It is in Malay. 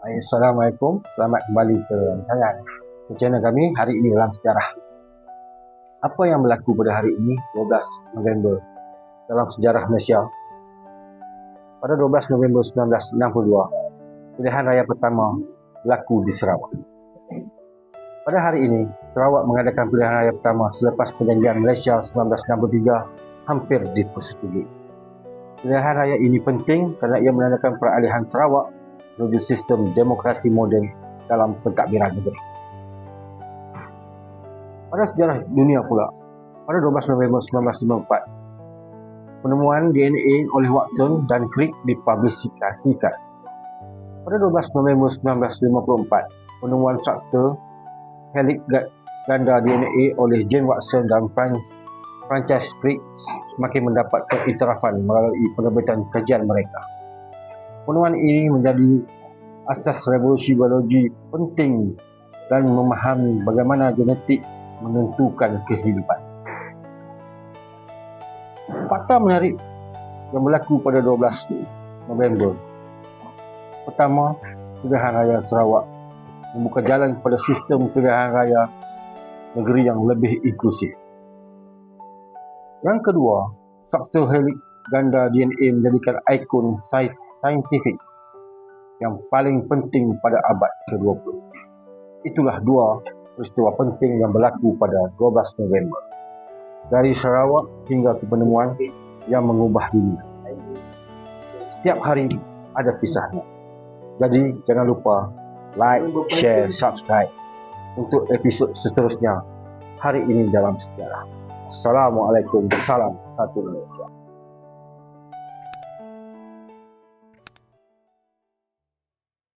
Assalamualaikum, selamat kembali ke rancangan ke channel kami hari ini dalam sejarah. Apa yang berlaku pada hari ini 12 November dalam sejarah Malaysia? Pada 12 November 1962, pilihan raya pertama berlaku di Sarawak. Pada hari ini, Sarawak mengadakan pilihan raya pertama selepas perjanjian Malaysia 1963 hampir dipersetujui. Pilihan raya ini penting kerana ia menandakan peralihan Sarawak menuju sistem demokrasi moden dalam pentadbiran negeri. Pada sejarah dunia pula, pada 12 November 1954, penemuan DNA oleh Watson dan Crick dipublikasikan. Pada 12 November 1954, penemuan struktur helix ganda DNA oleh Jane Watson dan Francis Crick semakin mendapat keiktirafan melalui penerbitan kajian mereka. Penemuan ini menjadi asas revolusi biologi penting dan memahami bagaimana genetik menentukan kehidupan. Fakta menarik yang berlaku pada 12 November. Pertama, pilihan raya Sarawak membuka jalan kepada sistem pilihan raya negeri yang lebih inklusif. Yang kedua, faktor helix ganda DNA menjadikan ikon saintifik yang paling penting pada abad ke-20. Itulah dua peristiwa penting yang berlaku pada 12 November. Dari Sarawak hingga ke penemuan yang mengubah dunia. Setiap hari ada kisahnya. Jadi jangan lupa like, share, subscribe untuk episod seterusnya hari ini dalam sejarah. Assalamualaikum. Salam satu Malaysia.